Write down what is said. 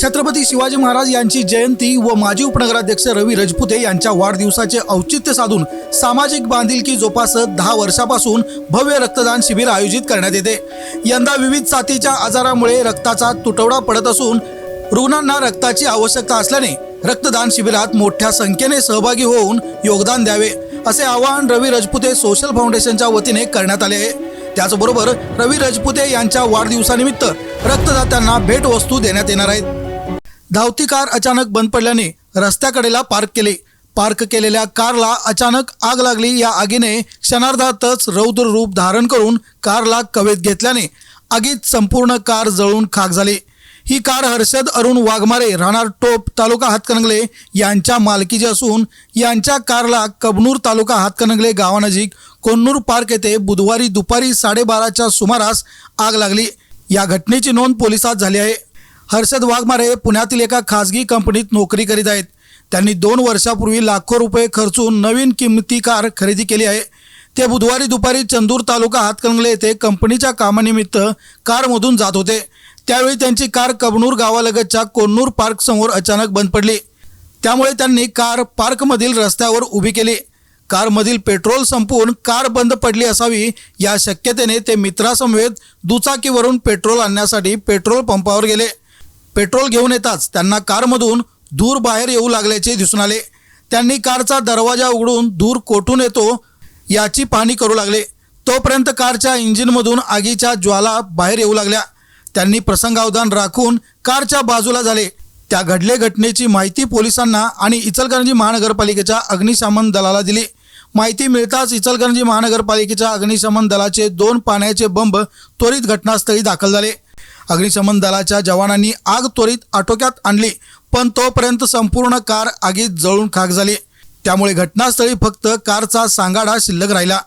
छत्रपती शिवाजी महाराज यांची जयंती व माजी उपनगराध्यक्ष रवी रजपुते यांच्या वाढदिवसाचे औचित्य साधून सामाजिक बांधिलकी जोपासत दहा वर्षापासून भव्य रक्तदान शिबिर आयोजित करण्यात येते. यंदा विविध साथीच्या आजारामुळे रक्ताचा तुटवडा पडत असून रुग्णांना रक्ताची आवश्यकता असल्याने रक्तदान शिबिरात मोठ्या संख्येने सहभागी होऊन योगदान द्यावे असे आवाहन रवी रजपुते सोशल फाउंडेशनच्या वतीने करण्यात आले आहे. त्याचबरोबर रवी रजपुते यांच्या वाढदिवसानिमित्त रक्तदात्यांना भेटवस्तू देण्यात येणार आहेत. धावती कार अचानक बंद पडल्याने रस्त्याकडेला पार्क केले. पार्क केलेल्या कारला अचानक आग लागली. या आगीने क्षणार्धातच रौद्र रूप धारण करून कारला कवेत घेतल्याने आगीत संपूर्ण कार जळून खाक झाली. ही कार हर्षद अरुण वाघमारे राहणार टोप तालुका हातकणंगले यांच्या मालकीची असून यांच्या कारला कबनूर तालुका हातकणंगले गावानजीक कोन्नूर पार्क येथे बुधवारी दुपारी साडेबाराच्या सुमारास आग लागली. या घटनेची नोंद पोलिसात झाली आहे. हर्षद वाघमारे पुण्यातील एका खासगी कंपनीत नोकरी करीत आहेत. त्यांनी दोन वर्षापूर्वी लाखो रुपये खर्चून नवीन किमती कार खरेदी केली आहे. ते बुधवारी दुपारी चंदूर तालुका हातकणंगले येथे कंपनीच्या कामानिमित्त कारमधून जात होते. त्यावेळी त्यांची कार कबनूर गावालगतच्या कोन्नूर पार्क समोर अचानक बंद पडली. त्यामुळे त्यांनी कार पार्कमधील रस्त्यावर उभी केली. कारमधील पेट्रोल संपून कार बंद पडली असावी या शक्यतेने ते मित्रासमवेत दुचाकीवरून पेट्रोल आणण्यासाठी पेट्रोल पंपावर गेले. पेट्रोल घेऊन येताच त्यांना कारमधून धूर बाहेर येऊ लागल्याचे दिसून आले. त्यांनी कारचा दरवाजा उघडून धूर कोठून येतो याची पाहणी करू लागले. तोपर्यंत कारच्या इंजिनमधून आगीच्या ज्वाला बाहेर येऊ लागल्या. त्यांनी प्रसंगावधान राखून कारच्या बाजूला झाले. त्या घडले घटनेची माहिती पोलिसांना आणि इचलकरंजी महानगरपालिकेच्या अग्निशमन दलाला दिली. माहिती मिळताच इचलकरंजी महानगरपालिकेच्या अग्निशमन दलाचे दोन पाण्याचे बंब त्वरित घटनास्थळी दाखल झाले. अग्निशमन दलाच्या जवानांनी आग त्वरित आटोक्यात आणली पण तोपर्यंत संपूर्ण कार आगीत जळून खाक झाली. त्यामुळे घटनास्थळी फक्त कारचा सांगाडा शिल्लक राहिला.